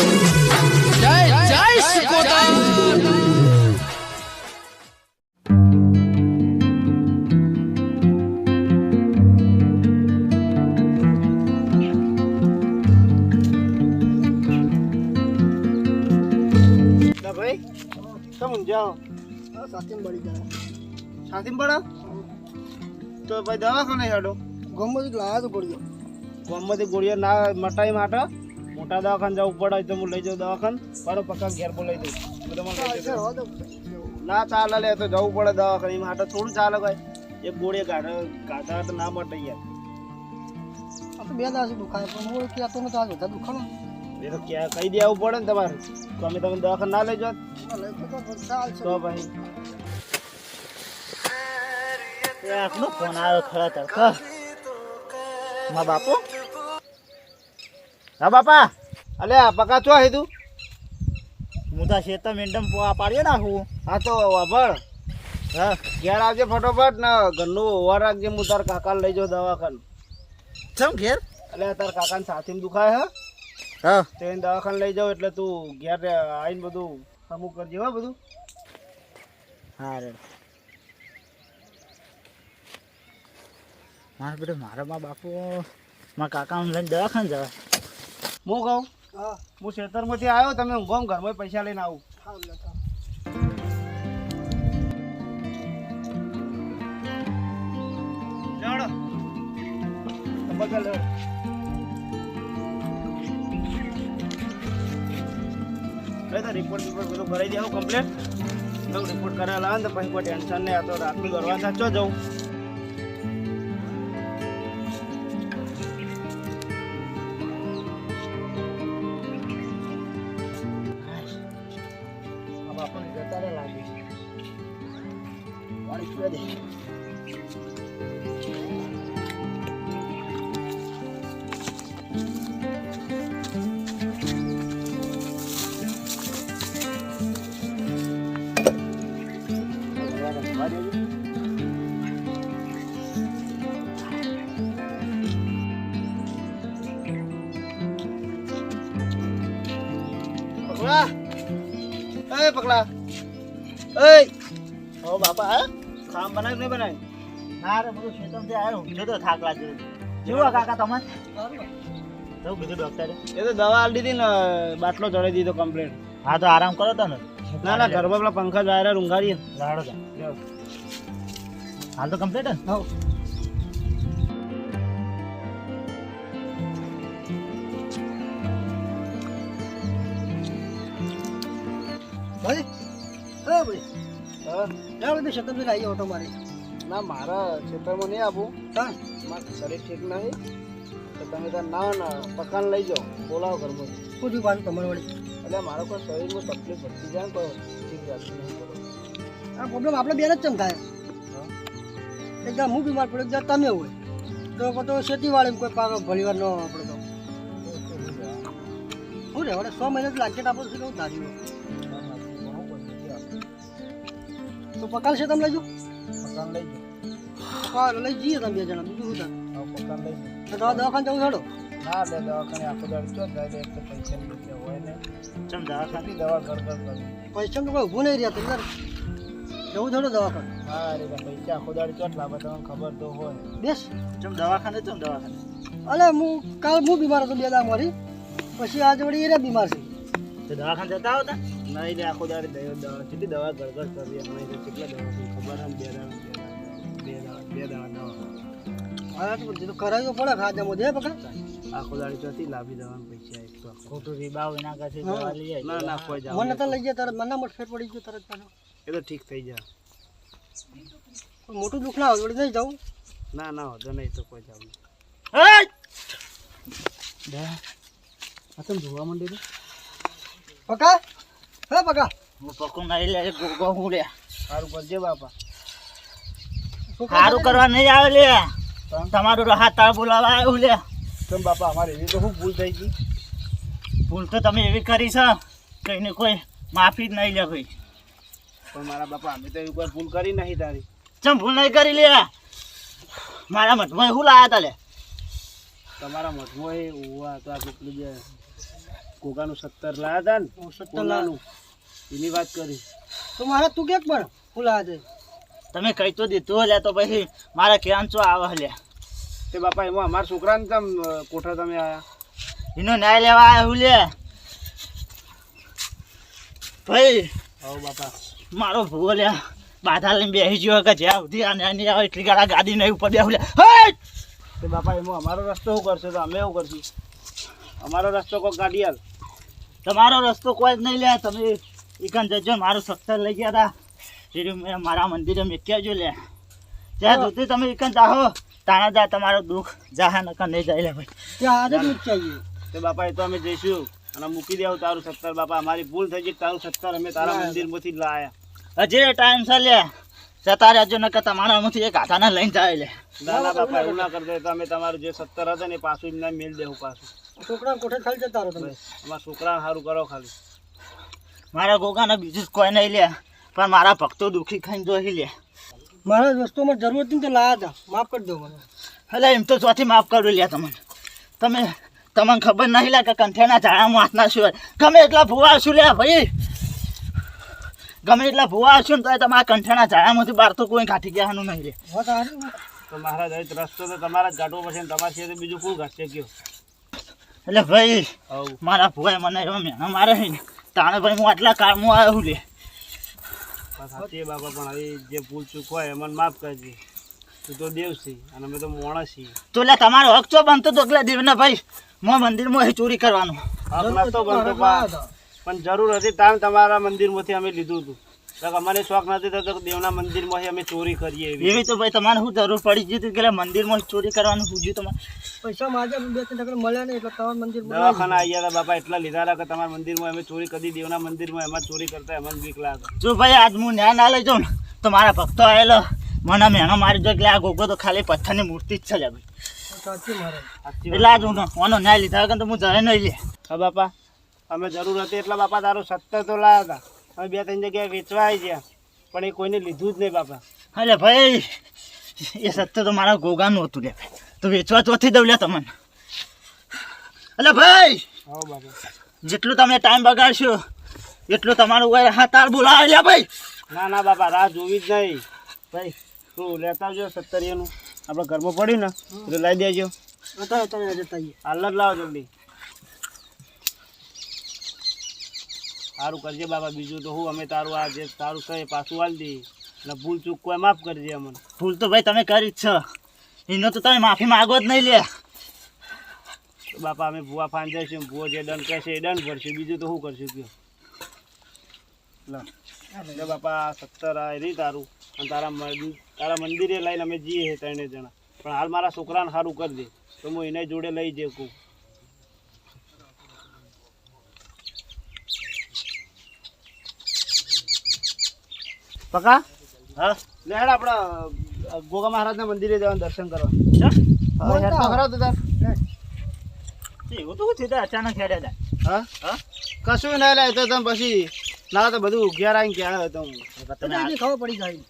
જય જય ભાઈ તમે જાઓ. સાથે મળી જાય સાથે પડો તો ભાઈ દવાખાને હેડો. ગમત લાયા તો પડ્યો ગામમાંથી ગોળીઓ ના મટાઈ માટે. મોટા દવાખાને જવું પડે તો હું લઈ જાઉં દવાખાન. પાડો પક્કા ઘેર બોલાવી દઉં. હું તમને લઈ જઈશ. ના ચાલે લે તો જવું પડે દવાખાને. એમાં હાટે થોડું ચાલે ભાઈ એક ગોળીએ ગાઢ ગાધા તો ના મટે યાર. બે દાસ દુખાય પણ હું કહેતો નતો આ બધા દુખાણો. એ તો ક્યાં કહી દેવું પડે ને તમારે. તો અમે તમે દવાખાને ના લઈ જાત તો ભાઈ. આપનો ફોન આવ્યો ખરા તડકા મા બાપુ? હા બાપા. અલે પકા છો હેતું હું તો શેતા મેડમ પાડ્યો નાખું. હા તો વાપર હા ઘેર આવજે ફટોફટ ને ઘરનું ઓવર રાખજે હું તાર કાકા લઈ જાઉં દવાખાન. ચમ ઘેર? એટલે તાર કાકાને સાથીમાં દુખાય હા? હા. તો એને દવાખાને લઈ જાઉં એટલે તું ઘેર આવીને બધું અમુક કરજે હા બધું. હા રે. મારા બેટા મારા મા બાપુ મારા કાકા લઈને દવાખાને જવા હું કહું? હા. હું ખેતરમાંથી આવ્યો તમે ઊંઘો ઘરમાં પૈસા લઈને આવું. હા રિપોર્ટ રિપોર્ટ બધું ભરાઈ દેવું કમ્પ્લેટ રિપોર્ટ કરેલા ને પછી કોઈ ટેન્શન નહીં આ તો રાતની કરવા સાચો જવું પાણી પીવા દે પકડા એ પકડા એ ઓ બાપા હે ખામ બનાવ્યું નહીં બનાવ્યું? ના રે બધું શેતમથી આવ્યો. જો તો થાક લાગ્યો જેવો કાકા તમે તો કીધું ડોક્ટરે એ. તો દવા આલી દીધી ને બાટલો ચડાવી દીધો કમ્પ્લેટ હા તો આરામ કરો તો ને ના ના ઘરમાં પેલા પંખા જાય ઊંઘાડીએ લાડો તા હાલ તો કમ્પ્લીટ ને હા ભાઈ હા ભાઈ. હા ના ભાઈ શતમથી આવી ઓટો મારી ના મારા ક્ષેત્રમાં નહીં આપું. હા. મારું શરીર ઠીક નહીં તો તમે ત્યાં ના ના પકાન લઈ જાઓ. બોલાવો ઘરમાં. શું થયું પાછું તમારી વળી એટલે મારા કોઈ શરીરમાં તકલીફ વધતી જાય તો ઠીક જાતું નહીં આ પ્રોબ્લેમ આપણે બેન જ ચમ થાય એકદમ હું બીમાર પડ્યો એકદમ તમે હોય. તો તો ખેતીવાડી કોઈ પાક ભલીવાર ન આપણે તો શું રે સો મહિના લાગે આપો શું ધાર્યું? તો પકાલ છે તમે લઈ પકાન લઈ હા લઈ જઈએ તમે બે જણા બીજું શું પકાન લઈ થાય તો દવાખાને જવું છોડો ના બે દવાખાને આખો દાડ ચો જાય એક તો પૈસા ની હોય ને. ચમ દવાખાને? ખાલી દવા ઘર ઘર કરી પૈસા તો કોઈ ઊભું નહીં રહ્યા તમે જવું થોડું દવાખાને. હા રે પૈસા આખો દાડ ચોટ લાવે તમને ખબર તો હોય. બેસ. ચમ દવાખાને ચમ દવાખાને? અલે હું કાલ હું બીમાર હતો બે દા મારી. પછી આજ વળી એ બીમાર છે. તો દવાખાને જતા આવતા? નહીં રે આખો દાડે દયો દવા. કેટલી દવા ગળગળ કરવી તો કેટલા દવા ખબર હે બે દવા બે દવા બે દવા દવા. હા તો તો કરાવવું પડે ખાજામાં દે પકડ. આખો દાડે ચોથી લાવી દેવાનું પૈસા એક તો ખોટું રીબાવ એના કાছে દવા લઈ આવી ના ના કોઈ જાવ મને તો લઈ જાય તરત મને મત ફેર પડી ગયો તરત પાછો એ તો ઠીક થઈ જાય મોટું દુઃખ ના હોય નહીં જાઉં. ના ના વાંધો નહીં તો કોઈ એય! આ તમે જોવા માંડી પકા? હે પકા હું પકું નહીં લે ગોગો હું લે. સારું કરજે બાપા. સારું કરવા નહીં આવે લે. તમારું હાથ તાળ બોલાવા આવ્યું લે. કેમ બાપા અમારે એવી તો શું ભૂલ થઈ ગઈ? ભૂલ તો તમે એવી કરી છે કઈને કોઈ માફી જ નહીં લે ભાઈ પણ મારા બાપા અમે તો એવી કોઈ ભૂલ કરી નહીં તારી. ચમ ભૂલ નહીં કરી લે? મારા મઠમાં શું લાયા તા લે તમારા મઠમાં એ ઉવા તો આ કોકાનું સત્તર લાયા હતા ને હું સત્તર લાનું એની વાત કરી. તો મારે તું ક્યાંક પણ હું છે તમે કહી તો દીધું હલ્યા તો પછી મારા ક્યાં ચો આવે હલ્યા તે બાપા એમાં અમારા છોકરાને તમ કોઠા તમે આયા? એનો ન્યાય લેવા આવ્યું લે. ભાઈ હવ બાપા. મારો ભૂવો લ્યા બાધા લઈને બેસી ગયો કે જ્યાં સુધી આ ન્યાય નહીં આવે એટલી ગાડા ગાડી નહીં ઉપર બેહું લે. હે! બાપા એમાં અમારો રસ્તો શું કરશે તો અમે એવું કરશું? અમારો રસ્તો કોઈ કાઢી આલ. તમારો રસ્તો કોઈ જ નહીં લે. તમે ઈકન જજો. મારું સત્તર લઈ ગયા હતા મેં મારા મંદિરે મેક્યા જો લે. જ્યાં ધોતી તમે ઈકન જાહો તાણા જા તમારો દુઃખ જાહા નકર નહીં જાય લે ભાઈ. ત્યાં આજે તે બાપા એ તો અમે જઈશું. અને મૂકી દેવું તારું સત્તર બાપા. અમારી ભૂલ થઈ ગઈ તારું સત્તર અમે તારા મંદિરમાંથી લાયા. હજી ટાઈમ છે લે. જતા રહેજો નકર તમારામાંથી એક આધાના લઈને જાય લે. ના ના બાપા એવું ના કરતો તો અમે તમારું જે સત્તર હતા ને પાછું એમને મેળ દેવું પાછું. છોકરા કોઠે ખાલી જતા રહો તમે? અમારા છોકરા સારું કરો ખાલી. મારા ગોગાને બીજું કોઈ નહીં લે પણ મારા ભક્તો દુઃખી ખાઈને જોઈ લે. મારા વસ્તુમાં જરૂર હતી તો લાયા હતા માફ કરી દો મને. એટલે એમ તો ચોથી માફ કરી લે તમને. તમે તમને ખબર નહીં લે કે કંઠેના ઝાડામાં હાથ ના શું ગમે એટલા ભૂવા હશું લે ભાઈ? ગમે એટલા ભૂવા હશું ને તો તમારા કંઠેના ઝાડામાંથી બહાર તો કોઈ કાઢી ગયાનું નહીં લે. તો મહારાજ રસ્તો તો તમારા જ ગાઢવો પડશે ને તમારા તો બીજું કોણ ઘટશે કયો? એટલે ભાઈ મારા ભૂવાએ મને એવા મેનો મારે છે ને તાણે ભાઈ હું આટલા કામમાં આવ્યો લે. સાચી બાપા પણ હવે જે ભૂલ ચૂક હોય એમને માફ કરજે. તું તો દેવ છે અને અમે તો માણસ છીએ. તો એટલે તમારો હક ચો બનતો તો એટલે દેવના ભાઈ મો મંદિરમાં અહીં ચોરી કરવાનું. હક નતો બનતો પણ જરૂર હતી તાણ તમારા મંદિરમાંથી અમે લીધું હતું. અમને શોખ નથી થતો દેવના દેવના મંદિરમાંથી અમે ચોરી કરીએ એવી. એવી તો ભાઈ તમારે શું જરૂર પડી ગઈ હતી કે એટલે મંદિરમાં ચોરી કરવાનું પૂછ્યું તમારે? પૈસા માગે બે ત્રણ ટકા મળ્યા નહીં એટલે તમારું મંદિર દવાખાના આવ્યા હતા બાપા એટલા લીધા હતા કે તમારા મંદિરમાં અમે ચોરી કરી દેવના મંદિરમાં એમાં ચોરી કરતા એમાં બીક લાગે જો ભાઈ આજ હું ન્યાય ના લઈ જાઉં ને તો મારા ભક્તો આવેલો મને મેણો મારી જો એટલે આ ગોગો તો ખાલી પથ્થરની મૂર્તિ જ છે ભાઈ. એટલે આજ હું ઓનો ન્યાય લીધા વગર તો હું જઈ નહીં લે હા બાપા અમે જરૂર હતી એટલા બાપા તારું સત્તર તો લાયા હતા. અમે બે ત્રણ જગ્યાએ વેચવા આવી ગયા પણ એ કોઈને લીધું જ નહીં બાપા. અરે ભાઈ એ સત્ય તો મારા ગોગાનું હતું લે. તો વેચવા ચોથી દઉં લે તમને. અલે ભાઈ હા બાપા. જેટલું તમે ટાઈમ બગાડશો એટલું તમારું વય હા તાર બોલાવે લે ભાઈ. ના ના બાપા રાહ જોવી જ નહીં. ભાઈ. તું લેતા આવજો સત્તરિયાનું? આપણે ઘરમાં પડ્યું ને એટલે લઈ દેજો. હાલ જ લાવો જલ્દી. સારું કરજે બાપા બીજું તો હું અમે તારું આ જે તારું છે એ પાછું હાલ દઈએ. અને ભૂલ ચૂક કોઈ માફ કરજે અમને. ભૂલ તો ભાઈ તમે કરી જ છો. એનો તો તમે માફી માગો જ નહીં લે. બાપા અમે ભૂવા ફાન જઈશું ભૂવો જે દંડ કહેશે એ દંડ ભરશું બીજું તો શું કરશું કયો? લો. લે બાપા સત્તર આ રહી તારું. અને તારા તારા મંદિરે લઈને અમે જઈએ ત્રણે જણા. પણ હાલ મારા છોકરાને સારું કરી દે તો હું એને જોડે લઈ જઈ કહું પકા? હા. લે હેડ આપણે ગોગા મહારાજના મંદિરે જવાનું દર્શન કરવા? હા? હેડ તો ખરા તો તાર. એવું તો થયું અચાનક હેડે તા હા? હા? કશું નહીં લે તો તમે પછી ના તો બધું ઘેર આવીને ક્યાં હતો તમે ખબર પડી જાય.